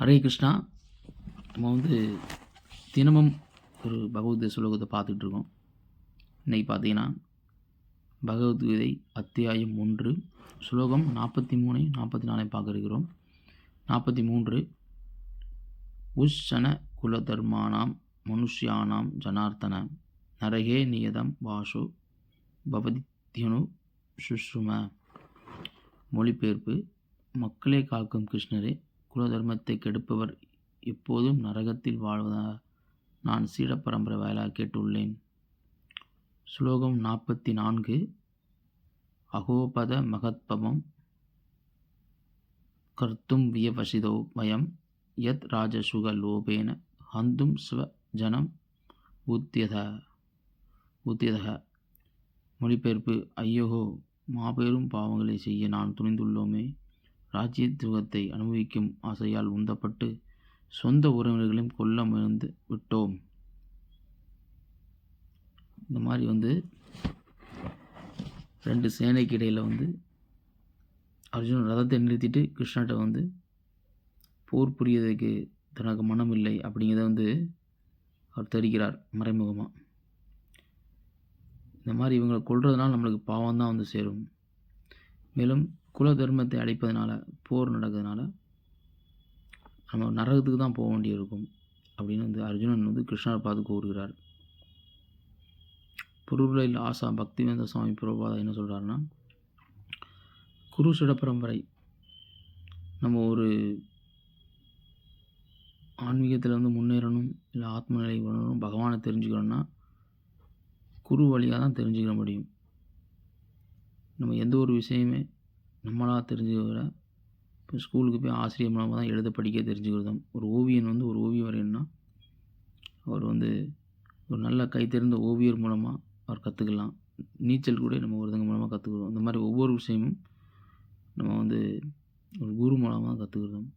ஹரே கிருஷ்ணா. நம்ம வந்து தினமும் ஒரு பகவத்கீதை சுலோகத்தை பார்த்துட்ருக்கோம் இன்றைக்கி பார்த்தீங்கன்னா பகவத்கீதை அத்தியாயம் ஒன்று சுலோகம் நாற்பத்தி மூணு நாற்பத்தி நாலை பார்க்குறோம். நாற்பத்தி மூன்று உஷன குலதர்மானாம் மனுஷ்யானாம் ஜனார்த்தன நரகே நியதம் வாசு பவதித்யனு சுஷ்ரும. மொழிபெயர்ப்பு மக்களே காக்கும் கிருஷ்ணரே. குலதர்மத்தை கெடுப்பவர் எப்போதும் நரகத்தில் வாழ்வதாக நான் சீட பரம்பரை வாயிலாக கேட்டுள்ளேன். ஸ்லோகம் நாற்பத்தி நான்கு அகோபத மகத்பவம் கர்த்தும் வியவசிதோ வயம் யத் ராஜசுக லோபேன ஹந்தும் ஸ்வ ஜனம் ஊத்தியத ஊத்தியதக மொழிபெயர்ப்பு ஐயோகோ மாபெரும் பாவங்களை செய்ய நான் துணிந்துள்ளோமே? ராஜ்யத்துவத்தை அனுபவிக்கும் ஆசையால் உந்தப்பட்டு சொந்த உறவினர்களையும் கொல்ல முயன்று விட்டோம். இந்த மாதிரி வந்து ரெண்டு சேனைக்கு இடையில் வந்து அர்ஜுனன் ரதத்தை நிறுத்திட்டு கிருஷ்ணாட்ட வந்து போர் புரியதுக்கு தனக்கு மனம் இல்லை அப்படிங்கிறத வந்து அவர் தெரிகிறார் மறைமுகமாக இந்த மாதிரி இவங்களை கொள்றதுனால நம்மளுக்கு பாவம் தான் வந்து சேரும். மேலும் குல தர்மத்தை அழிப்பதனால போர் நடக்கிறதுனால நம்ம நரகத்துக்கு தான் போக வேண்டியிருக்கும் அப்படின்னு வந்து அர்ஜுனன் வந்து கிருஷ்ணரை பார்த்து கூறுகிறார். பொருளில் ஆசா பக்திவேந்த சுவாமி பிரபாதா என்ன சொல்கிறாருன்னா குரு சிட பரம்பரை. நம்ம ஒரு ஆன்மீகத்தில் வந்து முன்னேறணும் இல்லை ஆத்ம நிலை வரணும் பகவானை தெரிஞ்சுக்கணும்னா குரு வழியாக தான் தெரிஞ்சுக்க முடியும். நம்ம எந்த ஒரு விஷயமே நம்மளாக தெரிஞ்சுக்க விட இப்போ ஸ்கூலுக்கு போய் ஆசிரியர் மூலமாக தான் எழுத படிக்க தெரிஞ்சுக்கிறதும். ஒரு ஓவியன் வந்து ஒரு ஓவியம் வரையணும்னா அவர் வந்து ஒரு நல்ல கைத்தெறிந்த ஓவியர் மூலமாக அவர் கற்றுக்கலாம் நீச்சல் கூட நம்ம ஒருத்தங்க மூலமாக கற்றுக்குறோம் இந்த மாதிரி ஒவ்வொரு விஷயமும் நம்ம வந்து ஒரு குரு மூலமாக கற்றுக்கிறோம்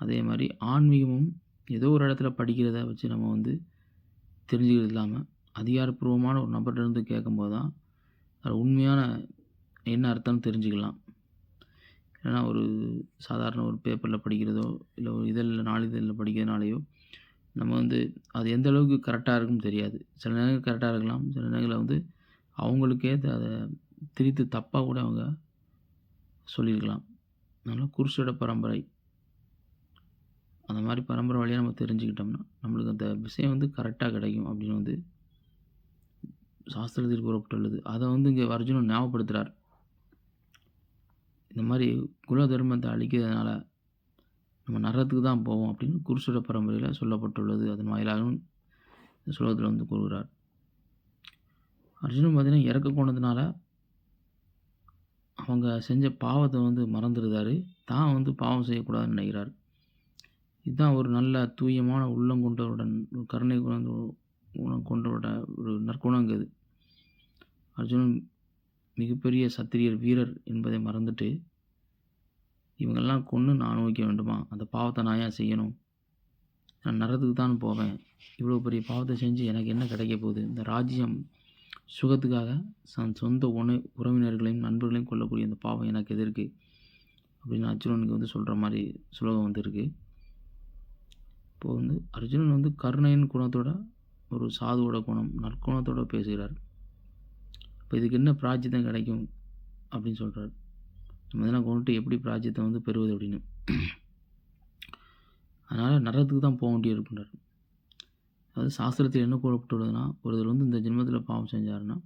அதே மாதிரி ஆன்மீகமும் ஏதோ ஒரு இடத்துல படிக்கிறத வச்சு நம்ம வந்து தெரிஞ்சுக்கிறது இல்லாமல் அதிகாரப்பூர்வமான ஒரு நபர்கிட்டருந்து கேட்கும்போது தான் அது உண்மையான என்ன அர்த்தம்னு தெரிஞ்சுக்கலாம். ஏன்னா ஒரு சாதாரண ஒரு பேப்பரில் படிக்கிறதோ இல்லை ஒரு இதழில் நாளிதழில் படிக்கிறதுனாலையோ நம்ம வந்து அது எந்த அளவுக்கு கரெக்டாக இருக்குன்னு தெரியாது. சில நேரங்கள் கரெக்டாக இருக்கலாம். சில நேரங்களில் வந்து அவங்களுக்கே அதை திரித்து தப்பாக கூட அவங்க சொல்லியிருக்கலாம். அதனால் குருசோட பரம்பரை. அந்த மாதிரி பரம்பரை வழியாக நம்ம தெரிஞ்சுக்கிட்டோம்னா நம்மளுக்கு அந்த விஷயம் வந்து கரெக்டாக கிடைக்கும் அப்படின்னு வந்து சாஸ்திரத்தில் கூறப்பட்டுள்ளது. அதை வந்து இங்கே அர்ஜுனன் ஞாபகப்படுத்துகிறார் இந்த மாதிரி குல தர்மத்தை அழிக்கிறதுனால நம்ம நரத்துக்கு தான் போவோம் அப்படின்னு குருசுர பரம்பரையில் சொல்லப்பட்டுள்ளது. அதன் வாயிலாகவும் இந்த சுலோகத்தில் வந்து கூறுகிறார். அர்ஜுனன் பார்த்தீங்கன்னா இறக்க கொண்டதுனால அவங்க செஞ்ச பாவத்தை வந்து மறந்துடுறாரு. தான் வந்து பாவம் செய்யக்கூடாதுன்னு நினைக்கிறார். இதுதான் ஒரு நல்ல தூயமான உள்ளம் கொண்டவருடன் கருணை குணம் குணம் ஒரு நற்குணங்க இது அர்ஜுனன் மிகப்பெரிய சத்திரியர் வீரர் என்பதை மறந்துட்டு இவங்கெல்லாம் கொன்று நான் அனுபவிக்க வேண்டுமா? அந்த பாவத்தை நான் ஏன் செய்யணும்? நான் நரத்துக்கு தான் போவேன். இவ்வளோ பெரிய பாவத்தை செஞ்சு எனக்கு என்ன கிடைக்க போகுது? இந்த ராஜ்யம் சுகத்துக்காக தன் சொந்த உண உறவினர்களையும் நண்பர்களையும் கொல்லக்கூடிய இந்த பாவம் எனக்கு எதிர்க்கு? அப்படின்னு அர்ஜுனனுக்கு வந்து சொல்கிற மாதிரி சுலோகம் வந்து இருக்குது இப்போது வந்து அர்ஜுனன் வந்து கருணையின் குணத்தோட ஒரு சாதுவோட குணம் நற்குணத்தோடு பேசுகிறார். இப்போ இதுக்கு என்ன பிராஜித்தம் கிடைக்கும் அப்படின்னு சொல்கிறார் நம்ம இதெல்லாம் கொண்டுட்டு எப்படி பிராஜ்யத்தை வந்து பெறுவது அப்படின்னு. அதனால் நரகத்துக்கு தான் போக வேண்டிய இருக்கின்றார் அதாவது சாஸ்திரத்தில் என்ன கூறப்பட்டுள்ளதுன்னா ஒருத்தர் வந்து இந்த ஜென்மத்தில் பாவம் செஞ்சாருன்னா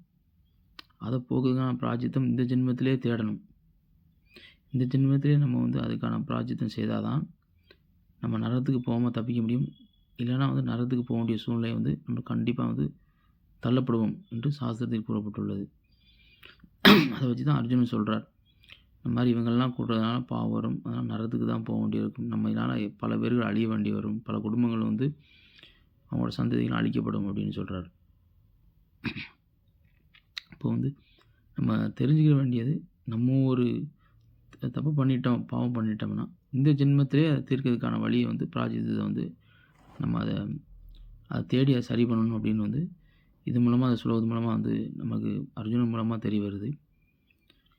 அதை போக்குதுக்கான பிராஜித்தம் இந்த ஜென்மத்திலே தேடணும். இந்த ஜென்மத்திலே நம்ம வந்து அதுக்கான பிராஜித்தம் செய்தால் தான் நம்ம நரகத்துக்கு போகாமல் தப்பிக்க முடியும். இல்லைனா வந்து நரத்துக்கு போக வேண்டிய சூழ்நிலை வந்து நம்ம கண்டிப்பாக வந்து தள்ளப்படுவோம் என்று சாஸ்திரத்தில் கூறப்பட்டுள்ளது. அதை வச்சு தான் அர்ஜுனன் சொல்கிறார் இந்த மாதிரி இவங்கள்லாம் கூடுறதுனால பாவம் வரும். அதனால் நரத்துக்கு தான் போக வேண்டியிருக்கும் நம்ம இதனால் பல பேர்கள் அழிய வேண்டி வரும். பல குடும்பங்கள் வந்து அவங்களோட சந்ததிகள் அழிக்கப்படும் அப்படின்னு சொல்கிறார் இப்போ வந்து நம்ம தெரிஞ்சுக்க வேண்டியது நம்ம ஒரு தப்பு பண்ணிட்டோம் பாவம் பண்ணிட்டோம்னா இந்த ஜென்மத்திலே அதை தீர்க்கிறதுக்கான வழியை வந்து பிராஜித்தத்தை வந்து நம்ம அதை அதை தேடி அதை சரி பண்ணணும் அப்படின்னு வந்து இது மூலமாக அதை சொல்வது மூலமாக வந்து நமக்கு அர்ஜுனன் மூலமாக தெரிய வருது.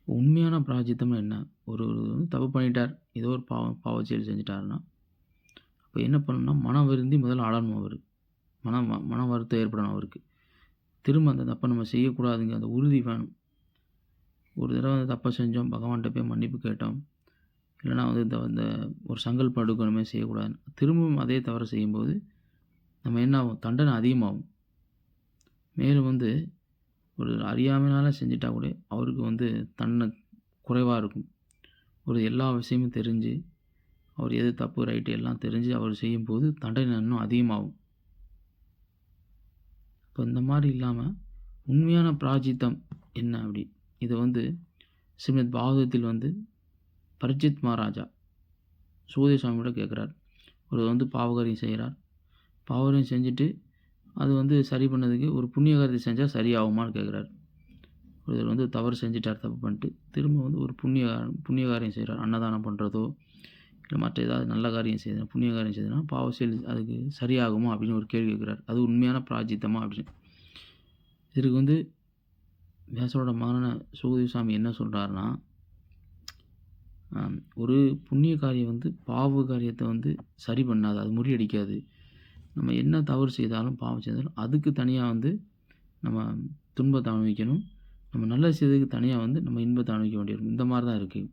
உண்மையான பிராஜித்தம்னு என்ன? ஒரு வந்து தப்பு பண்ணிட்டார். ஏதோ ஒரு பாவம் பாவ செயல் செஞ்சிட்டாருன்னா அப்போ என்ன பண்ணணும்னா மனம் விருந்தி முதல்ல ஆளணும் அவர். மன மன வருத்தம் ஏற்படணும் அவருக்கு. திரும்ப அந்த தப்பை நம்ம செய்யக்கூடாதுங்க அந்த உறுதி வேணும். ஒரு தடவை அந்த தப்பை செஞ்சோம் பகவான்கிட்ட போய் மன்னிப்பு கேட்டோம். இல்லைனா வந்து இந்த இந்த ஒரு சங்கல்பம் எடுக்கணுமே செய்யக்கூடாது திரும்பவும் அதே தவறு செய்யும்போது நம்ம என்ன ஆகும்? தண்டனை அதிகமாகும். மேலும் வந்து ஒரு அறியாமைனால செஞ்சிட்டா கூட அவருக்கு வந்து தன்னை குறைவாக இருக்கும். ஒரு எல்லா விஷயமும் தெரிஞ்சு அவர் எது தப்பு ரைட்டு எல்லாம் தெரிஞ்சு அவர் செய்யும்போது தண்டனை இன்னும் அதிகமாகும். இப்போ இந்த மாதிரி இல்லாமல் உண்மையான பிராஜித்தம் என்ன அப்படி? இதை வந்து ஸ்ரீமத் பாகவதத்தில் வந்து பரிஜித் மகாராஜா சூரிய சுவாமியோட கேட்குறார். ஒரு வந்து பாவகாரியம் செய்கிறார் பாவகாரியம் செஞ்சுட்டு அது வந்து சரி பண்ணதுக்கு ஒரு புண்ணிய காரியத்தை செஞ்சால் சரியாகுமான்னு கேட்குறாரு ஒருத்தர் வந்து தவறு செஞ்சுட்டார் தப்பு பண்ணிட்டு. திரும்ப வந்து ஒரு புண்ணிய புண்ணிய காரியம் செய்கிறார் அன்னதானம் பண்ணுறதோ இல்லை மற்ற ஏதாவது நல்ல காரியம் செய்யணும் புண்ணிய காரியம் செய்தனா பாவ செயல் அதுக்கு சரியாகுமா அப்படின்னு ஒரு கேள்வி கேட்குறாரு அது உண்மையான பிராஜித்தமா அப்படின்னு. இதுக்கு வந்து வியாசரோட மகனான சுகதேவ சாமி என்ன சொல்கிறாருன்னா ஒரு புண்ணிய காரியம் வந்து பாவ காரியத்தை வந்து சரி பண்ணாது அது முறியடிக்காது. நம்ம என்ன தவறு செய்தாலும் பாவம் செய்தாலும் அதுக்கு தனியாக வந்து நம்ம துன்பத்தை அனுபவிக்கணும். நம்ம நல்ல செய்ததுக்கு தனியாக வந்து நம்ம இன்பத்தை அனுபவிக்க வேண்டியிருக்கும். இந்த மாதிரி தான் இருக்குது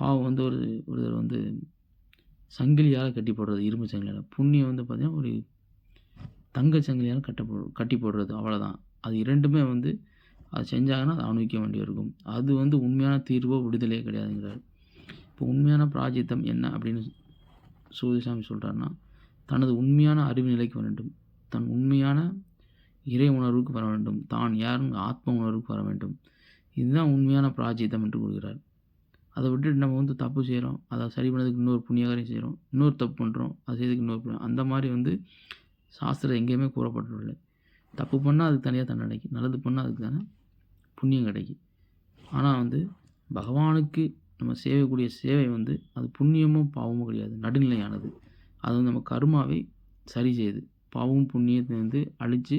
பாவம் வந்து ஒரு ஒருத்தர் வந்து சங்கிலியால் கட்டி போடுறது இரும்பு சங்கிலியால். புண்ணியம் வந்து பார்த்திங்கன்னா ஒரு தங்க சங்கிலியால் கட்ட போ கட்டி போடுறது அவ்வளோதான் அது இரண்டுமே வந்து அது செஞ்சாங்கன்னா அதை அனுபவிக்க வேண்டியிருக்கும். அது வந்து உண்மையான தீர்வோ விடுதலையே கிடையாதுங்கிறார். இப்போ உண்மையான பிராஜித்தம் என்ன அப்படின்னு சூதிசாமி சொல்கிறாருன்னா தனது உண்மையான அறிவு நிலைக்கு வர வேண்டும். தன் உண்மையான இறை உணர்வுக்கு வர வேண்டும். தான் யாரும் ஆத்ம உணர்வுக்கு வர வேண்டும். இதுதான் உண்மையான பிராஜித்தம் என்று கூறுகிறார். அதை விட்டுட்டு நம்ம வந்து தப்பு செய்கிறோம் அதை சரி பண்ணதுக்கு இன்னொரு புண்ணியகாரியம் செய்கிறோம் இன்னொரு தப்பு பண்ணுறோம் அது செய்யறதுக்கு இன்னொரு புண்ணியம் அந்த மாதிரி வந்து சாஸ்திரம் எங்கேயுமே கூறப்பட்டுள்ளது தப்பு பண்ணால் அதுக்கு தனியாக தண்டனை நல்லது பண்ணால் அதுக்கு தானே புண்ணியம் கிடைக்கும் ஆனால் வந்து பகவானுக்கு நம்ம செய்யக்கூடிய சேவை வந்து அது புண்ணியமும் பாவமும் கிடையாது. நடுநிலையானது. அது வந்து நம்ம கர்மாவை சரி செய்யுது பாவம் புண்ணியத்தை வந்து அழித்து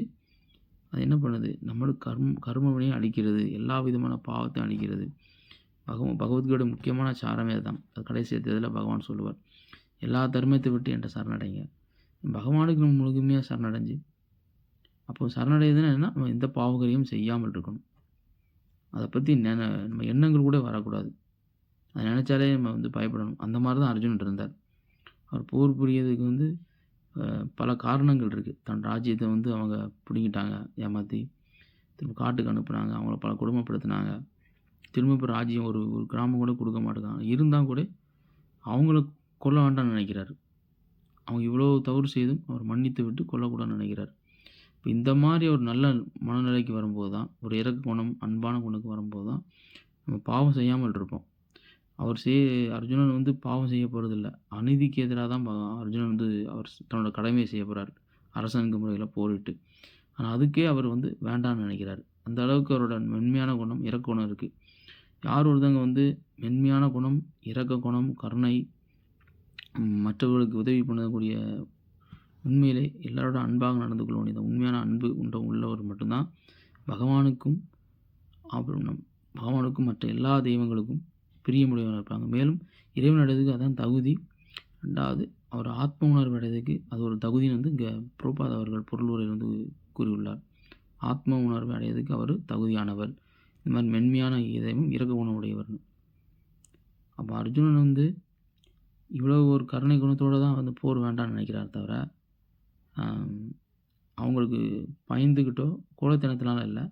அது என்ன பண்ணுது? நம்மளுக்கு கர்ம கர்மவினையும் அழிக்கிறது எல்லா விதமான பாவத்தையும் அழிக்கிறது. பகவ பகவத்கீதையோட முக்கியமான சாரமே அதுதான். அது கடைசி அத்தியாயத்தில் பகவான் சொல்லுவார். எல்லா தர்மத்தை விட்டு என்கிட்ட சரணடைங்க. பகவானுக்கு நம்ம முழுமையாக சரணடைஞ்சு அப்போ சரணடைதுன்னா என்ன நம்ம எந்த பாவகரையும் செய்யாமல் இருக்கணும். அதை பற்றி நின நம்ம எண்ணங்கள் கூட வரக்கூடாது. அதை நினச்சாலே நம்ம வந்து பயப்படணும். அந்த மாதிரி தான் அர்ஜுன் இருந்தார். அவர் போர் புரியதுக்கு வந்து பல காரணங்கள் இருக்குது தன் ராஜ்யத்தை வந்து அவங்க பிடிங்கிட்டாங்க ஏமாற்றி திரும்ப காட்டுக்கு அனுப்புனாங்க அவங்கள பல கொடுமைப்படுத்தினாங்க. திரும்ப இப்போ ராஜ்யம் ஒரு ஒரு கிராமம் கூட கொடுக்க மாட்டேங்காங்க இருந்தால் கூட அவங்கள கொல்ல வேண்டாம்னு நினைக்கிறாரு. அவங்க இவ்வளோ தவறு செய்தும் அவர் மன்னித்து விட்டு கொல்லக்கூடாதுன்னு நினைக்கிறார். இப்போ இந்த மாதிரி ஒரு நல்ல மனநிலைக்கு வரும்போது தான் ஒரு இறக்க குணம் அன்பான குணக்கு வரும்போது தான் நம்ம பாவம் செய்யாமல் இருப்போம். அவர் செய் அர்ஜுனன் வந்து பாவம் செய்ய போகிறதில்ல அநீதிக்கு எதிராக தான் அர்ஜுனன் வந்து அவர் தன்னோட கடமையை செய்ய போகிறார் அரசனுக்கு முறையில் போரிட்டு. ஆனால் அதுக்கே அவர் வந்து வேண்டாம்னு நினைக்கிறார். அந்த அளவுக்கு அவரோட மென்மையான குணம் இறக்க குணம் இருக்குது யார் ஒருத்தவங்க வந்து மென்மையான குணம் இரக்க குணம் கருணை மற்றவர்களுக்கு உதவி பண்ணக்கூடிய உண்மையிலே எல்லாரோட அன்பாக நடந்து கொள்ள வேண்டியது உண்மையான அன்பு உண்ட உள்ளவர் மட்டும்தான். பகவானுக்கும் அப்புறம் நம் பகவானுக்கும் மற்ற எல்லா தெய்வங்களுக்கும் பிரியமுடையவராக இருப்பாங்க. மேலும் இறைவன் அடையதுக்கு அதான் தகுதி. ரெண்டாவது அவர் ஆத்ம உணர்வு அடையதுக்கு அது ஒரு தகுதின்னு வந்து இங்கே புரோபாத் அவர்கள் பொருளுரையில் வந்து கூறியுள்ளார். ஆத்ம உணர்வு அடையதுக்கு அவர் தகுதியானவர். இந்த மாதிரி மென்மையான இதயமும் இறக்க உணவுடையவர்னு அப்போ அர்ஜுனன் வந்து இவ்வளோ ஒரு கருணை குணத்தோடு தான் வந்து போர் வேண்டாம்னு நினைக்கிறார் தவிர அவங்களுக்கு பயந்துக்கிட்டோ கோலத்தனத்தினால இல்லை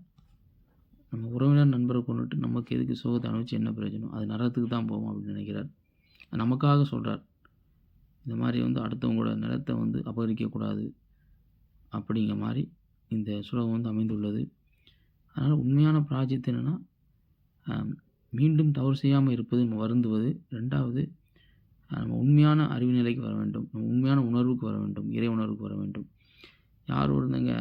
நம்ம உறவினர் நண்பரை கொண்டுட்டு நமக்கு எதுக்கு சோகத்தை அனுபவிச்சு என்ன பிரயோஜனம்? அது நரகத்துக்கு தான் போவோம் அப்படின்னு நினைக்கிறார். நமக்காக சொல்கிறார் இந்த மாதிரி வந்து அடுத்தவங்களோட நிலத்தை வந்து அபகரிக்கக்கூடாது அப்படிங்கிற மாதிரி இந்த சுலகம் வந்து அமைந்துள்ளது. அதனால் உண்மையான பிராஜித் என்னென்னா மீண்டும் தவறு செய்யாமல் இருப்பது நம்ம வருந்துவது. ரெண்டாவது நம்ம உண்மையான அறிவு நிலைக்கு வர வேண்டும். நம்ம உண்மையான உணர்வுக்கு வர வேண்டும். இறை உணர்வுக்கு வர வேண்டும். யார் ஒருந்தங்க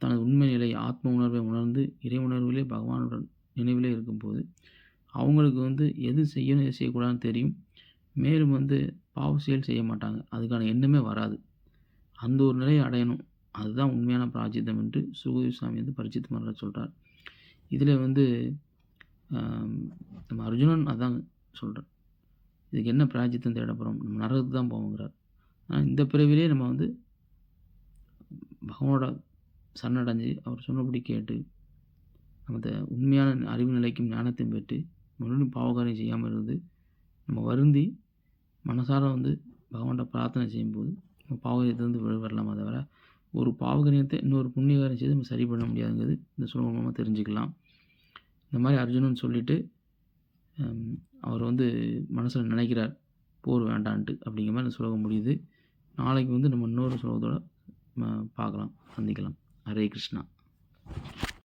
தனது உண்மை நிலை ஆத்ம உணர்வை உணர்ந்து இறை உணர்விலே பகவானுடன் நினைவிலே இருக்கும்போது அவங்களுக்கு வந்து எது செய்யணும் எது செய்யக்கூடாதுன்னு தெரியும். மேலும் வந்து பாவ செயல் செய்ய மாட்டாங்க. அதுக்கான எண்ணமே வராது. அந்த ஒரு நிலையை அடையணும். அதுதான் உண்மையான பிராஜித்தம் என்று சுகதேவ சாமி வந்து பரிச்சித் மன்னர் சொல்கிறார் இதில் வந்து நம்ம அர்ஜுனன் அதான் சொல்கிறார் இதுக்கு என்ன பிராஜித்தம் தேட போகிறோம் நம்ம நரகத்துக்கு தான் போவோங்கிறார். ஆனால் இந்த பிறவிலே நம்ம வந்து பகவானோட சரணடைஞ்சு அவர் சொன்னபடி கேட்டு அந்த உண்மையான அறிவு நிலைக்கும் ஞானத்தையும் பெற்று மறுபடியும் பாவகாரியம் செய்யாமல் இருந்து நம்ம வருந்தி மனசார வந்து பகவான்கிட்ட பிரார்த்தனை செய்யும்போது நம்ம பாவகாரியத்திலேருந்து வெளி வரலாமா தவிர ஒரு பாவகரியத்தை இன்னொரு புண்ணியகாரியம் செய்து நம்ம சரி பண்ண முடியாதுங்கிறது இந்த சுலபமாக தெரிஞ்சுக்கலாம். இந்த மாதிரி அர்ஜுனன் சொல்லிவிட்டு அவர் வந்து மனசில் நினைக்கிறார் போர் வேண்டான்ட்டு அப்படிங்கிற மாதிரி சுலகம் முடியுது. நாளைக்கு வந்து நம்ம இன்னொரு சுலகத்தோட பார்க்கலாம் சந்திக்கலாம். ஹரே கிருஷ்ணா